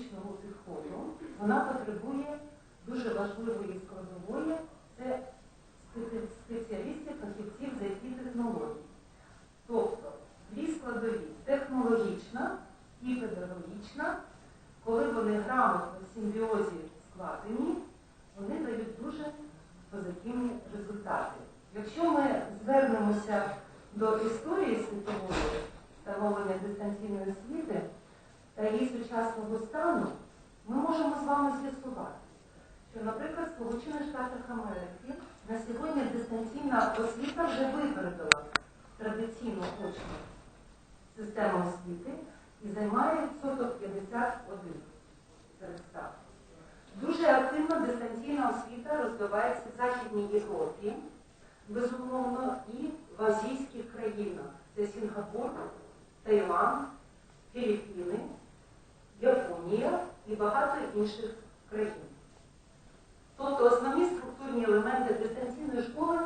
креативного підходу, вона потребує дуже важливої складової це спе- спеціалістів, фахівців з it технологій. Тобто дві складові технологічна і педагогічна, коли вони грамотно в симбіозі складені, вони дають дуже позитивні результати. Якщо ми звернемося до історії світової встановлення дистанційної освіти та її сучасного стану, ми можемо з вами з'ясувати, що, наприклад, в Сполучених Штатах Америки на сьогодні дистанційна освіта вже випередила традиційну очну систему освіти і займає відсоток 51 серед. Дуже активно дистанційна освіта розвивається в Західній Європі, безумовно, і в азійських країнах. Це Сінгапур, Таїланд, Філіппіни, Японія і багато інших країн. Тобто основні структурні елементи дистанційної школи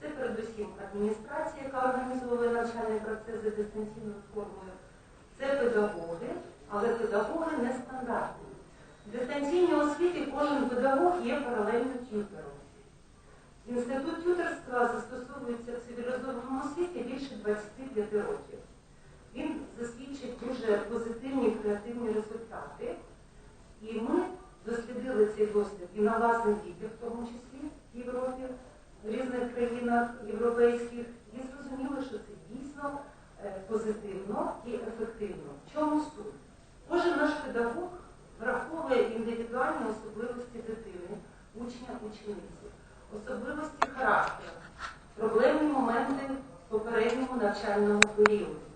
це передусім адміністрація, яка організовує навчальний процес за дистанційною формою, це педагоги, але педагоги нестандартні. В дистанційній освіті кожен педагог є паралельно тютером. Інститут тютерства застосовується в цивілізованому світі більше 25 років. Він засвідчив дуже позитивні і креативні результати. І ми дослідили цей досвід і на власних дітях, в тому числі в Європі, в різних країнах європейських, і зрозуміли, що це дійсно е, позитивно і ефективно. В чому суть? Кожен наш педагог враховує індивідуальні особливості дитини, учня, учениці, особливості характеру, проблемні моменти в попередньому навчальному періоді.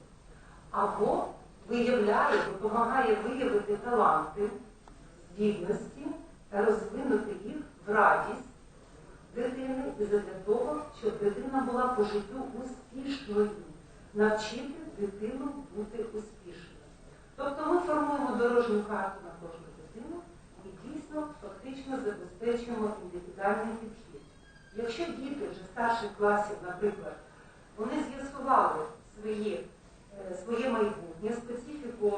Або виявляє, допомагає виявити таланти, здібності та розвинути їх в радість дитини і для того, щоб дитина була по життю успішною, навчити дитину бути успішною. Тобто ми формуємо дорожню карту на кожну дитину і дійсно фактично забезпечуємо індивідуальний підхід. Якщо діти вже старших класів, наприклад, вони з'ясували свої, своє майбутнє, специфіку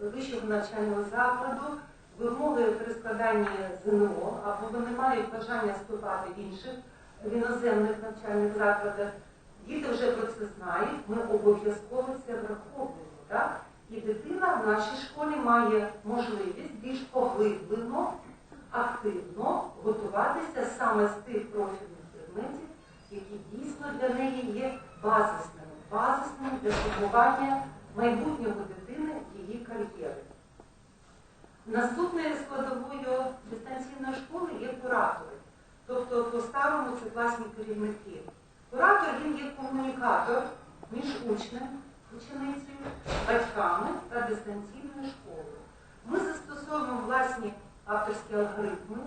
вищого навчального закладу, вимоги при складанні ЗНО, або вони мають бажання вступати в інших в іноземних навчальних закладах, діти вже про це знають, ми обов'язково це враховуємо. Так? І дитина в нашій школі має можливість більш поглиблено, активно готуватися саме з тих профільних предметів, які дійсно для неї є базисними, базисними для формування майбутнього дитини її кар'єри. Наступною складовою дистанційної школи є куратори. Тобто, по-старому це класні керівники. Куратор він є комунікатор між учнем, ученицею, батьками та дистанційною школою. Ми застосовуємо власні авторські алгоритми,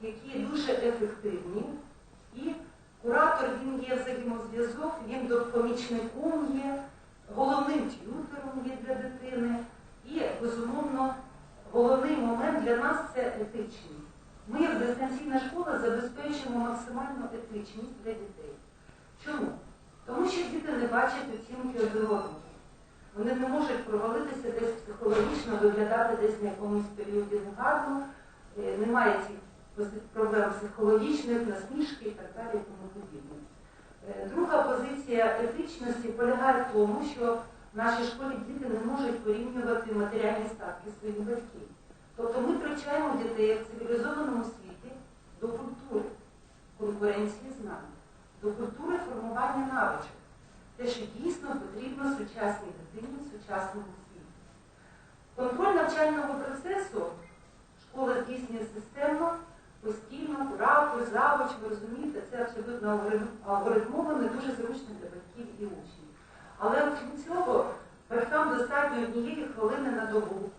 які дуже ефективні. І взаємозв'язок, він допомічником є, головним т'ютером є для дитини. І, безумовно, головний момент для нас це етичність. Ми, як дистанційна школа, забезпечуємо максимальну етичність для дітей. Чому? Тому що діти не бачать оцінки одного. Вони не можуть провалитися десь психологічно, виглядати десь на якомусь періоді негарно, е, немає цих проблем психологічних, насмішки і так далі і тому подібне. Е, Друга позиція етичності полягає в тому, що в нашій школі діти не можуть порівнювати матеріальні статки своїх батьків. Тобто ми привчаємо дітей в цивілізованому світі до культури, конкуренції знань, до культури формування навичок. Те, що дійсно потрібно сучасній дитині сучасному світі. Контроль навчального процесу школа здійснює системно, постійно, куратор, завуч, ви розумієте, це абсолютно алгоритм- алгоритмовано, дуже зручно для батьків і учнів. Але окрім цього, батькам достатньо однієї хвилини на добу.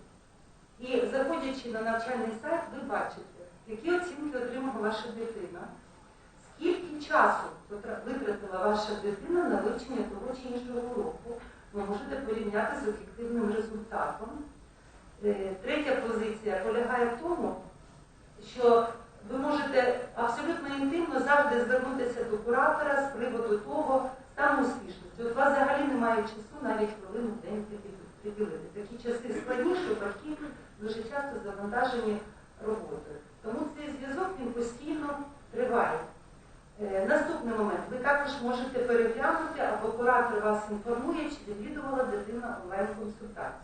І заходячи на навчальний сайт, ви бачите, які оцінки отримала ваша дитина, скільки часу витратила ваша дитина на вивчення того чи іншого уроку. Ви можете порівняти з об'єктивним результатом. Е, Третя позиція полягає в тому, що ви можете абсолютно інтимно завжди звернутися до куратора з приводу того стану успішності. От у вас взагалі немає часу навіть хвилину в день приділити. Такі часи складні, що батьки дуже часто завантажені роботою. Тому цей зв'язок він постійно триває. Е, Наступний момент. Ви також можете переглянути, або куратор вас інформує, чи відвідувала дитина онлайн-консультацію.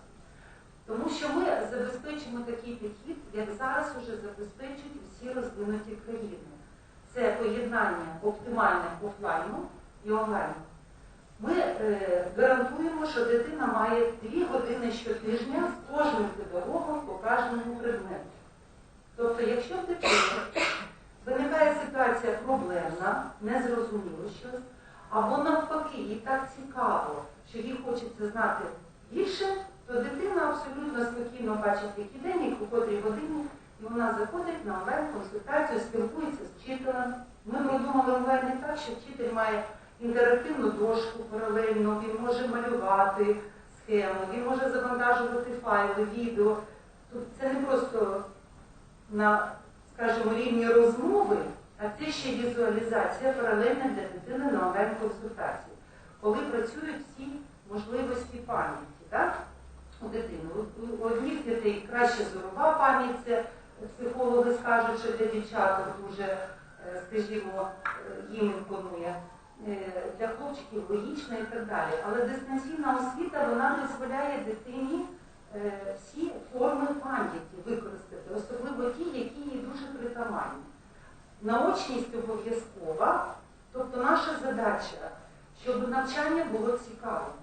Тому що ми забезпечимо такий підхід, як зараз уже забезпечують всі розвинуті країни. Це поєднання оптимальне офлайну і онлайну. Ми е, гарантуємо, що дитина має дві години щотижня з кожним педагогом по кожному предмету. Тобто, якщо в дитини виникає ситуація проблемна, незрозуміло щось, або навпаки, їй так цікаво, що їй хочеться знати більше, то дитина абсолютно спокійно бачить день, у котрій годині, вона заходить на онлайн-консультацію, спілкується з вчителем. Ми продумали онлайн не так, що вчитель має інтерактивну дошку паралельно, він може малювати схему, він може завантажувати файли, відео. Тобто це не просто на, скажімо, рівні розмови, а це ще візуалізація паралельна для дитини на онлайн-консультації, коли працюють всі можливості пам'яті так, у. У- одних дітей краще зорова пам'ять, це психологи скажуть, що для дівчаток дуже, е, скажімо, е, їм імпонує. Е, Для хлопчиків логічно і так далі. Але дистанційна освіта вона дозволяє дитині всі форми пам'яті використати, особливо ті, які їй дуже притаманні. Наочність обов'язкова, тобто наша задача, щоб навчання було цікавим.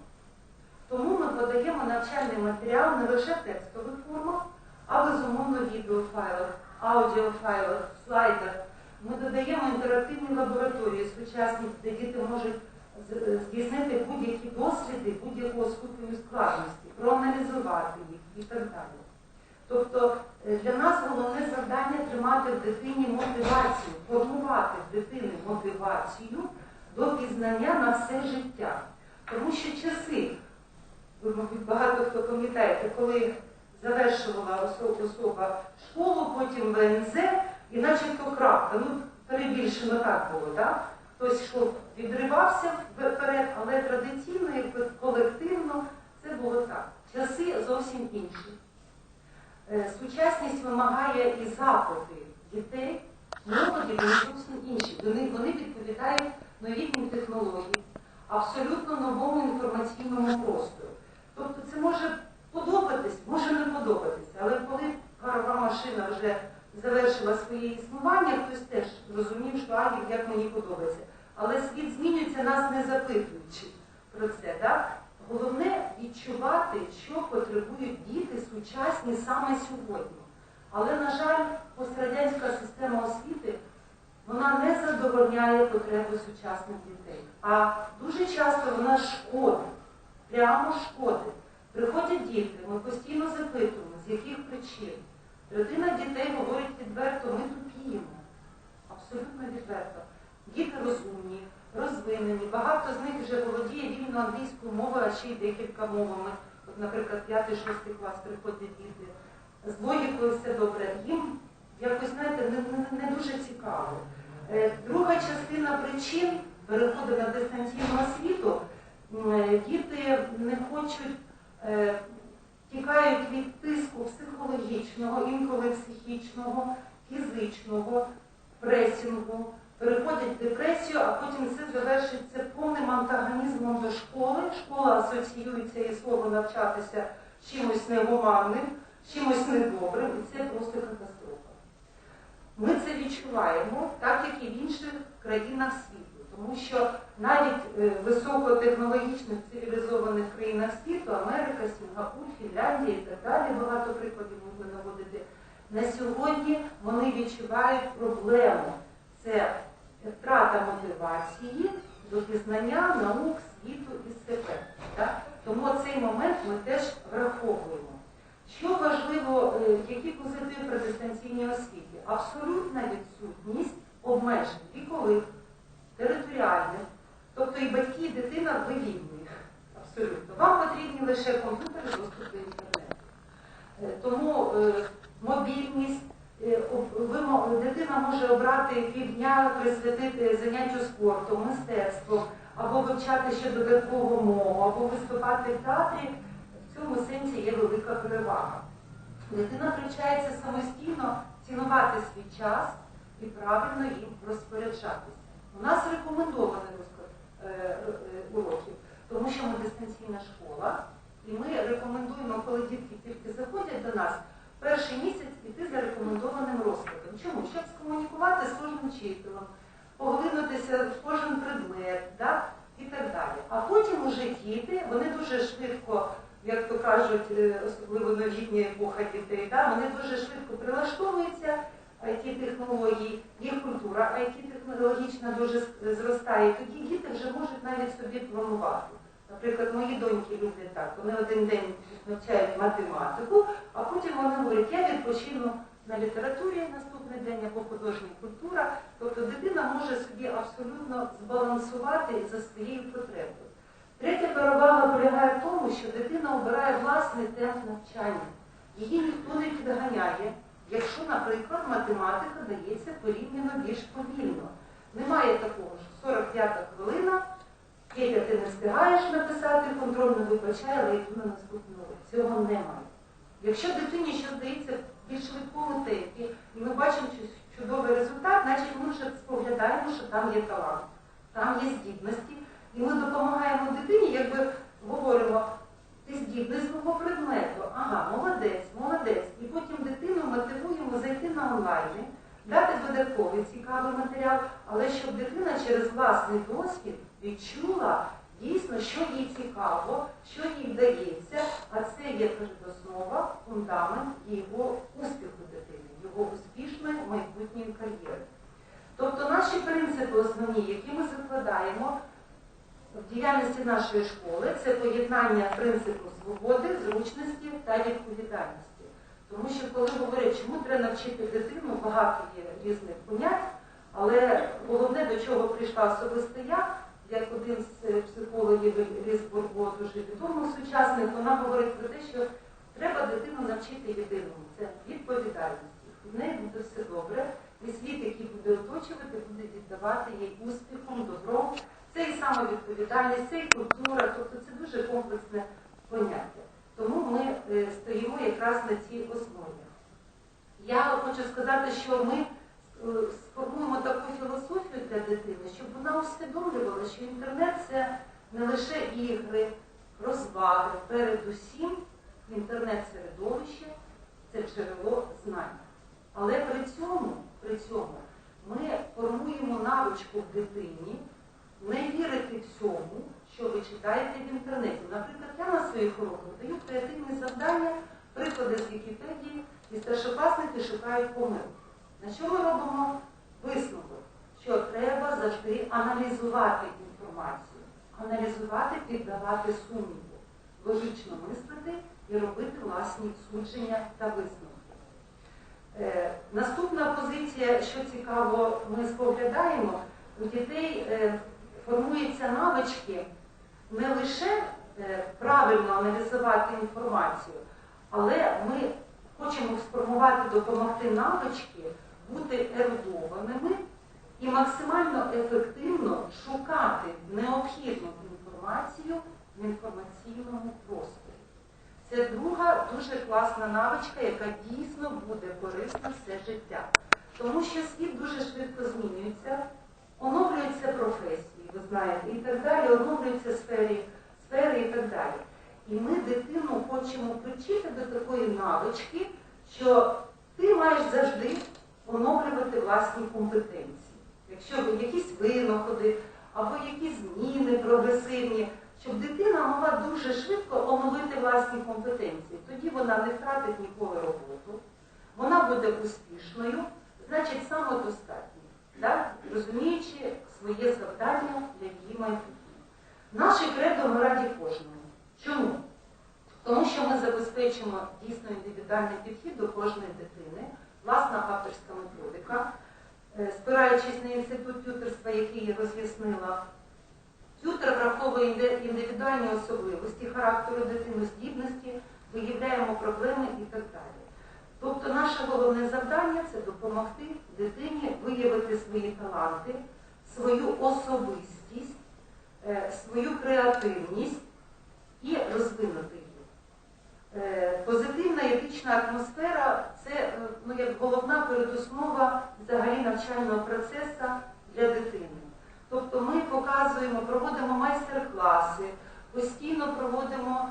Тому ми подаємо навчальний матеріал не лише в текстових формах, а безумовно відеофайлах, аудіофайлах, слайдах. Ми додаємо інтерактивні лабораторії сучасні, де діти можуть здійснити будь-які досліди будь-якого ступеню складності, проаналізувати їх і так далі. Тобто е, для нас головне завдання тримати в дитині мотивацію, формувати в дитини мотивацію до пізнання на все життя. Тому що часи, ви, багато хто пам'ятаєте, коли завершувала осо- особа школу, потім ВНЗ, і начебто крапка. Ну, перебільшено так було, так? Хтось йшов, відривався вперед, але традиційно, якби колективно, це було так. Часи зовсім інші. Е, Сучасність вимагає і запити дітей, молоді, вони зовсім інші. Вони, вони відповідають новітнім технологіям, абсолютно новому інформаційному простору. Тобто це може подобатись, може не подобатись, але коли парова машина вже завершила своє існування, хтось теж зрозумів, що а, як мені подобається. Але світ змінюється, нас не запитуючи про це. Так? Головне відчувати, що потребують діти сучасні саме сьогодні. Але, на жаль, пострадянська система освіти вона не задовольняє потреби сучасних дітей. А дуже часто вона шкодить, прямо шкодить. Приходять діти, ми постійно запитуємо, з яких причин. Родина дітей говорить відверто, ми тупіємо. Абсолютно відверто. Діти розумні, розвинені, багато з них вже володіє вільно англійською мовою, а ще й декілька мовами. От, наприклад, 5-6 клас приходять діти. З логікою все добре. Їм якось, знаєте, не, не, не дуже цікаво. Е, Друга частина причин переходу на дистанційну освіту. Е, Діти не хочуть, е, тікають від тиску психологічного, інколи психічного, фізичного, пресінгу, переходять в депресію, а потім це завершиться повним антагонізмом до школи. Школа асоціюється і слово навчатися чимось негуманним, чимось недобрим, і це просто катастрофа. Ми це відчуваємо, так як і в інших країнах світу. Тому що навіть е, високотехнологічних цивілізованих країнах світу, Америка, Сінгапур, Фінляндія і так далі, багато прикладів можна наводити, на сьогодні вони відчувають проблему. Це втрата мотивації до пізнання наук, світу і себе. Так? Тому цей момент ми теж враховуємо. Що важливо, е, які позитиви при дистанційній освіті? Абсолютна відсутність обмежень вікових, територіальних, тобто і батьки, і дитина вивільні. Абсолютно. Вам потрібні лише комп'ютер і доступ до інтернету. Е, Тому е, мобільність, е, дитина може обрати півдня присвятити заняттю спортом, мистецтвом, або вивчати ще додаткову мову, або виступати в театрі. В цьому сенсі є велика перевага. Дитина привчається самостійно цінувати свій час і правильно їм розпоряджатися. У нас е, е, уроків, тому що ми дистанційна школа, і ми рекомендуємо, коли дітки тільки заходять до нас, перший місяць іти за рекомендованим розкладом. Чому? Щоб скомунікувати з кожним вчителем, поглинутися в кожен предмет да? і так далі. А потім уже діти, вони дуже швидко, як то кажуть, е, особливо новітня епоха дітей, да? вони дуже швидко прилаштовуються IT-технології, їх культура IT-технологічна дуже зростає. Тоді діти вже можуть навіть собі планувати. Наприклад, мої доньки люблять так. Вони один день навчають математику, а потім вони говорять, я відпочину на літературі наступний день або художня культура. Тобто дитина може собі абсолютно збалансувати за своєю потребою. Третя перевага полягає в тому, що дитина обирає власний темп навчання. Її ніхто не підганяє, якщо, наприклад, математика дається порівняно більш повільно. Немає такого, що 45 хвилина, Петя, ти не встигаєш написати, контроль не вибачає, але йду на наступний урок. Цього немає. Якщо дитині що здається більш швидкому темпі, і ми бачимо чудовий результат, значить ми вже споглядаємо, що там є талант, там є здібності, і ми допомагаємо дитині, якби говоримо, ти здібний з мого предмету, ага, молодець, молодець. І потім дитину мотивуємо зайти на онлайни, дати додатковий цікавий матеріал, але щоб дитина через власний досвід відчула дійсно, що їй цікаво, що їй вдається, а це є передоснова, фундамент його успіху дитини, його успішної майбутньої кар'єри. Тобто наші принципи основні, які ми закладаємо в діяльності нашої школи, це поєднання принципу свободи, зручності та відповідальності. Тому що коли говорять, чому треба навчити дитину, багато є різних понять, але головне, до чого прийшла особисто я, як один з психологів Ліс Бурбо, дуже відомий сучасник, вона говорить про те, що треба дитину навчити єдиному. Це відповідальності. В неї буде все добре, і світ, який буде оточувати, буде віддавати їй успіхом, добром. Це і самовідповідальність, це і культура, тобто це дуже комплексне поняття. Тому ми е, стоїмо якраз на цій основі. Я хочу сказати, що ми е, сформуємо таку філософію для дитини, щоб вона усвідомлювала, що інтернет це не лише ігри, розваги, передусім інтернет-середовище це джерело знань. Але при цьому, при цьому ми формуємо навичку в дитині не вірити всьому, що ви читаєте в інтернеті. Наприклад, я на своїх уроках даю креативні завдання, приклади з Вікіпедії, і старшокласники шукають помилки. На що ми робимо висновок? Що треба завжди аналізувати інформацію, аналізувати, піддавати сумніву, логічно мислити і робити власні судження та висновки. Е, наступна позиція, що цікаво, ми споглядаємо, у дітей е, формуються навички не лише е, правильно аналізувати інформацію, але ми хочемо сформувати, допомогти навички бути ерудованими і максимально ефективно шукати необхідну інформацію в інформаційному просторі. Це друга дуже класна навичка, яка дійсно буде корисна все життя. Тому що світ дуже швидко змінюється, оновлюються професії, ви знаєте, і так далі, оновлюються сфери, сфери і так далі. І ми дитину хочемо привчити до такої навички, що ти маєш завжди оновлювати власні компетенції. Якщо якісь винаходи або якісь зміни прогресивні, щоб дитина могла дуже швидко оновити власні компетенції. Тоді вона не втратить ніколи роботу, вона буде успішною, значить самодостатньою, да? розуміючи своє завдання для її майбутнього. Наше кредо ми раді кожному. Чому? Тому що ми забезпечимо дійсно індивідуальний підхід до кожної дитини, власна авторська методика, Е, спираючись на інститут тюторства, який я роз'яснила, тютор враховує індивідуальні особливості характеру дитини, здібності, виявляємо проблеми і так далі. Тобто наше головне завдання це допомогти дитині виявити свої таланти, свою особистість, е, свою креативність і розвинути їх. Е, Позитивна етична атмосфера це е, ну, як головна передуснова взагалі навчального процесу для дитини. Тобто ми показуємо, проводимо майстер-класи, постійно проводимо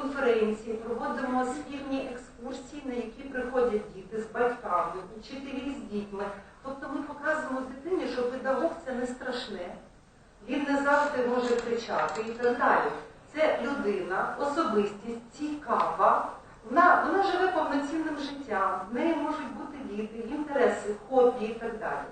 конференції, проводимо спільні екскурсії, на які приходять діти з батьками, вчителі з дітьми. Тобто ми показуємо дитині, що педагог це не страшне, він не завжди може кричати і так далі. Це людина, особистість, цікава. Вона, вона живе повноцінним життям, в неї можуть бути діти, інтереси, хобі і так далі.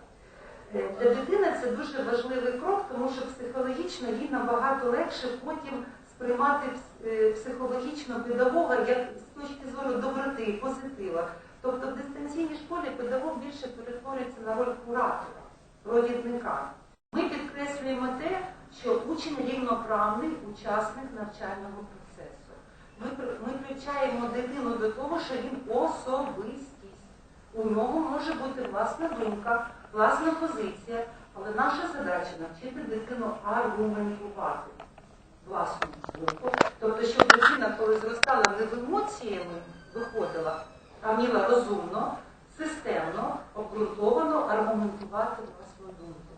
Е, Для дитини це дуже важливий крок, тому що психологічно їй набагато легше потім сприймати е, психологічно педагога як з точки зору доброти, позитива. Тобто в дистанційній школі педагог більше перетворюється на роль куратора, провідника. Ми підкреслюємо те, що учень рівноправний учасник навчального процесу. Ми, ми привчаємо дитину до того, що він особистість. У нього може бути власна думка, власна позиція, але наша задача навчити дитину аргументувати власну думку. Тобто, щоб дитина, коли зростала, не в емоціями виходила, а вміла розумно, системно, обґрунтовано аргументувати власну думку.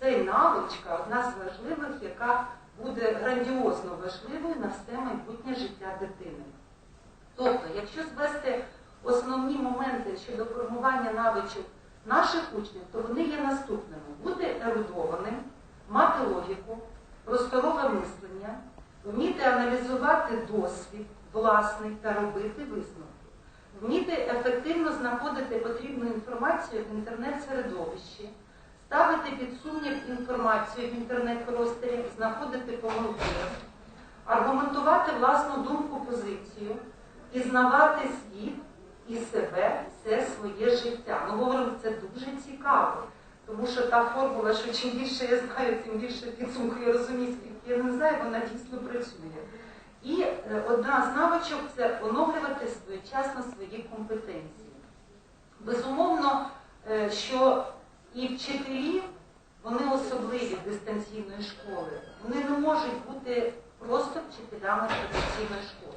Цей навичка одна з важливих, яка буде грандіозно важливою на все майбутнє життя дитини. Тобто, якщо звести основні моменти щодо формування навичок наших учнів, то вони є наступними: бути ерудованим, мати логіку, просторове мислення, вміти аналізувати досвід власний та робити висновки, вміти ефективно знаходити потрібну інформацію в інтернет-середовищі, ставити під сумнів інформацію в інтернет-просторі, знаходити помилки, аргументувати власну думку, позицію, пізнавати світ і себе, все своє життя. Ми говоримо, це дуже цікаво, тому що та формула, що чим більше я знаю, тим більше підсумку я розумію, скільки я не знаю, вона дійсно працює. І е, одна з навичок це оновлювати своєчасно свої компетенції. Безумовно, е, що і вчителі, вони особливі дистанційної школи. Вони не можуть бути просто вчителями традиційної школи.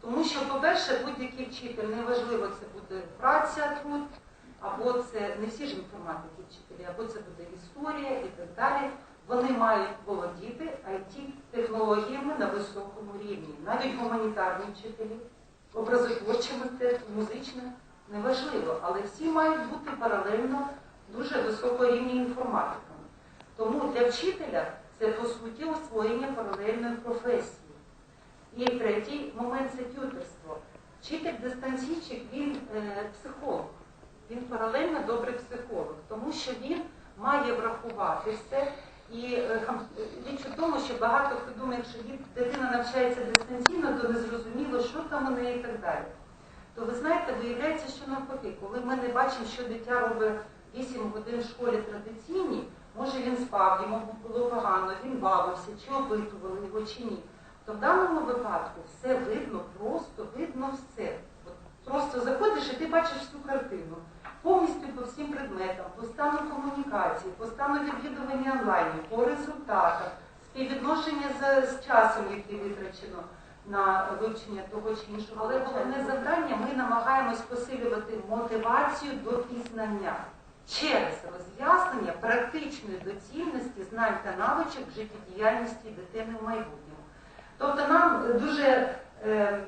Тому що, по-перше, будь-який вчитель, неважливо, це буде праця тут, або це не всі ж інформатики вчителі, або це буде історія і так далі. Вони мають володіти IT-технологіями на високому рівні, навіть гуманітарні вчителі, образотворче мистецтво, музичне, неважливо, але всі мають бути паралельно дуже високого рівня інформатиками. Тому для вчителя це по суті освоєння паралельної професії. І третій момент це тюторство. Вчитель дистанційчик, він е, психолог. Він паралельно добрий психолог, тому що він має врахувати все. І е, річ у тому, що багато хто думає, якщо дитина навчається дистанційно, то не зрозуміло, що там у неї і так далі. То ви знаєте, виявляється, що навпаки, коли ми не бачимо, що дитя робить 8 годин в школі традиційній, може він спав, йому було погано, він бавився, чи опитували його, чи ні. То в даному випадку все видно, просто видно все. От просто заходиш і ти бачиш всю картину. Повністю по всім предметам, по стану комунікації, по стану відвідування онлайн, по результатах, співвідношення з, з часом, який витрачено на вивчення того чи іншого. Але головне завдання ми намагаємось посилювати мотивацію до пізнання через роз'яснення практичної доцільності знань та навичок в життєдіяльності дитини в майбутньому. Тобто нам дуже е,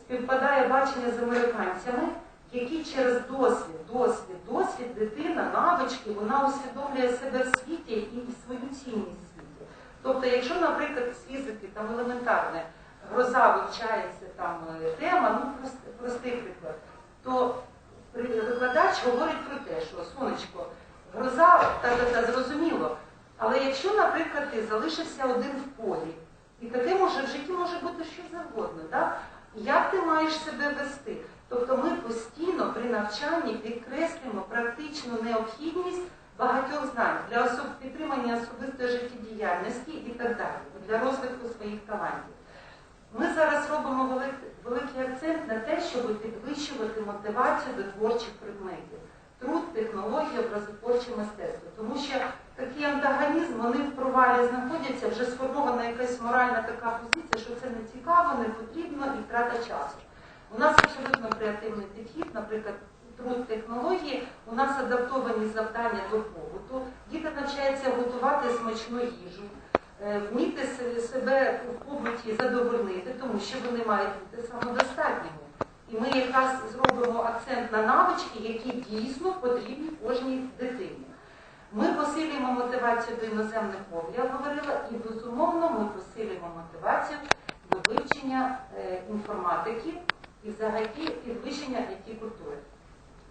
співпадає бачення з американцями, які через досвід, досвід, досвід, дитина, навички, вона усвідомлює себе в світі і свою цінність в світі. Тобто, якщо, наприклад, з фізики там елементарне гроза вивчається там е, тема, ну прост- простий приклад, то викладач говорить про те, що сонечко, гроза та, та, та зрозуміло. Але якщо, наприклад, ти залишився один в полі, і таке може в житті може бути що завгодно, да? як ти маєш себе вести? Тобто ми постійно при навчанні підкреслюємо практичну необхідність багатьох знань для особ... підтримання особистої життєдіяльності і так далі, для розвитку своїх талантів. Ми зараз робимо велик- великий акцент на те, щоб підвищувати мотивацію до творчих предметів. труд, технології, образотворче мистецтво. Тому що такий антагонізм, вони в провалі знаходяться, вже сформована якась моральна така позиція, що це не цікаво, не потрібно і втрата часу. У нас абсолютно креативний підхід, наприклад, труд технології, у нас адаптовані завдання до побуту. Діти навчаються готувати смачну їжу, е, вміти себе в побуті задовольнити, тому що вони мають бути самодостатніми. І ми якраз зробимо акцент на навички, які дійсно потрібні кожній дитині. Ми посилюємо мотивацію до іноземних мов, я говорила, і безумовно ми посилюємо мотивацію до вивчення е, інформатики і взагалі підвищення it культури.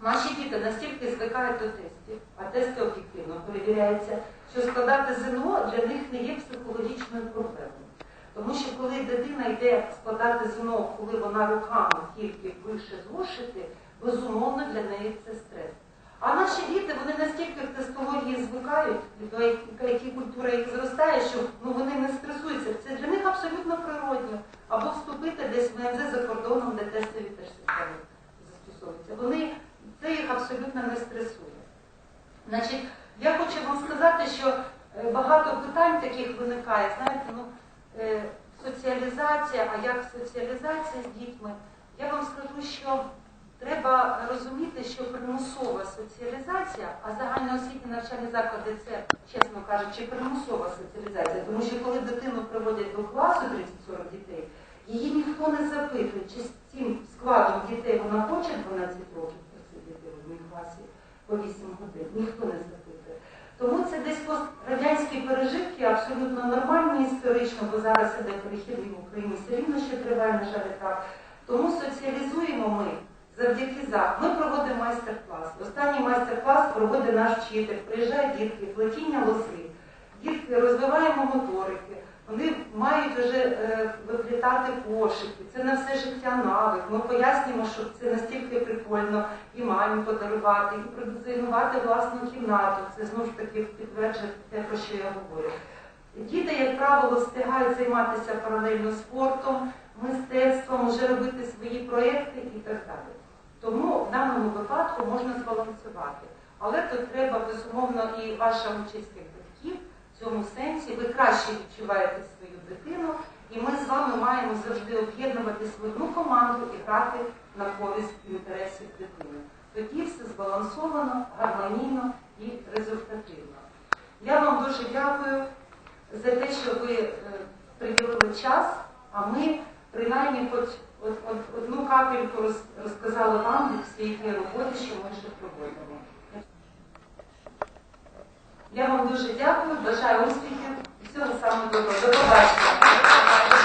Наші діти настільки звикають до тестів, а тести об'єктивно перевіряються, що складати ЗНО для них не є психологічною проблемою. Тому що коли дитина йде складати ЗНО, коли вона руками тільки пише зошити, безумовно для неї це стрес. А наші діти вони настільки в тестології звикають, до якій культура їх зростає, що ну, вони не стресуються. Це для них абсолютно природньо. Або вступити десь в МЗ за кордоном, де тестові теж системи застосовуються. Вони це їх абсолютно не стресує. Значить, я хочу вам сказати, що е, багато питань таких виникає. Знаєте, ну е, соціалізація, а як соціалізація з дітьми? Я вам скажу, що треба розуміти, що примусова соціалізація, а загальноосвітні навчальні заклади це, чесно кажучи, примусова соціалізація, тому що коли дитину приводять до класу 30-40 дітей, її ніхто не запитує, чи з цим складом дітей вона хоче 12 років просидіти в одній класі по 8 годин. Ніхто не запитує. Тому це десь пострадянські пережитки абсолютно нормальні історично, бо зараз іде перехідний в Україні все рівно ще триває, на жаль, так. Тому соціалізуємо ми завдяки ЗАГ. Ми проводимо майстер-клас. Останній майстер-клас проводить наш вчитель. Приїжджають дітки, плетіння лоси. Дітки розвиваємо моторики. Вони мають вже е, виплітати кошики. Це на все життя навик. Ми пояснюємо, що це настільки прикольно і мамі подарувати, і продизайнувати власну кімнату. Це знову ж таки підтверджує те, про що я говорю. Діти, як правило, встигають займатися паралельно спортом, мистецтвом, вже робити свої проекти і так далі. Тому в даному випадку можна збалансувати. Але тут треба, безумовно, і ваша участь як батьків в цьому сенсі. Ви краще відчуваєте свою дитину, і ми з вами маємо завжди об'єднуватись в одну команду і грати на користь інтересів дитини. Тоді все збалансовано, гармонійно і результативно. Я вам дуже дякую за те, що ви е, приділили час, а ми принаймні хоч от, от, одну капельку роз, розказали вам від своїй роботі, що ми ще проводимо. Я вам дуже дякую, бажаю успіхів всього самого доброго. До побачення.